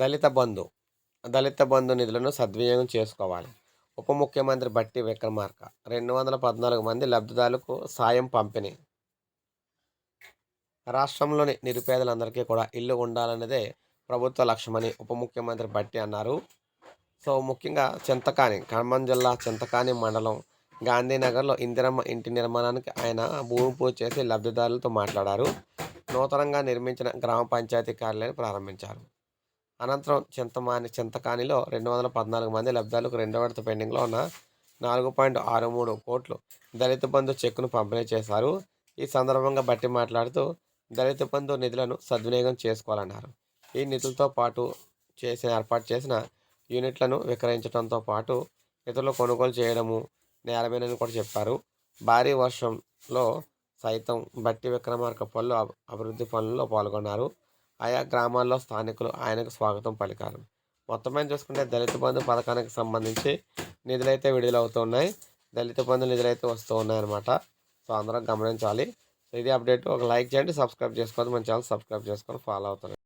దళిత బంధు దళిత బంధు నిధులను సద్వినియోగం చేసుకోవాలి. ఉప ముఖ్యమంత్రి బట్టి విక్రమార్క రెండు వందల పద్నాలుగు మంది లబ్ధిదారులకు సాయం పంపిణీ. రాష్ట్రంలోని నిరుపేదలందరికీ కూడా ఇల్లు ఉండాలన్నదే ప్రభుత్వ లక్ష్యమని ఉప ముఖ్యమంత్రి బట్టి అన్నారు. సో ముఖ్యంగా చింతకాని ఖమ్మం జిల్లా చింతకాని మండలం గాంధీనగర్లో ఇందిరమ్మ ఇంటి నిర్మాణానికి ఆయన భూమి పూజ చేసి లబ్ధిదారులతో మాట్లాడారు. నూతనంగా నిర్మించిన గ్రామ పంచాయతీ కార్యాలయాన్ని ప్రారంభించారు. అనంతరం చింతమాని చింతకానిలో రెండు వందల పద్నాలుగు మంది లబ్ధాలకు రెండో విడత పెండింగ్లో ఉన్న నాలుగు పాయింట్ ఆరు మూడు కోట్లు దళిత బంధు చెక్కును పంపిణీ చేశారు. ఈ సందర్భంగా బట్టి మాట్లాడుతూ దళిత బంధు నిధులను సద్వినియోగం చేసుకోవాలన్నారు. ఈ నిధులతో పాటు చేసిన ఏర్పాటు చేసిన యూనిట్లను విక్రయించడంతో పాటు ఇతరులు కొనుగోలు చేయడము నేరమేనని కూడా చెప్పారు. భారీ వర్షంలో సైతం బట్టి విక్రమార్క పనులు అభివృద్ధి పనుల్లో పాల్గొన్నారు. ఆయా గ్రామాల్లో స్థానికులు ఆయనకు స్వాగతం పలికారు. మొత్తం చూసుకుంటే దళిత బంధు పథకానికి సంబంధించి నిధులైతే విడుదలవుతున్నాయి. దళిత బంధు నిధులైతే వస్తూ ఉన్నాయన్నమాట. సో అందరం గమనించాలి. సో ఇది అప్డేట్. ఒక లైక్ చేయండి సబ్స్క్రైబ్ చేసుకోండి మన ఛానల్ సబ్స్క్రైబ్ చేసుకొని ఫాలో అవుతుంది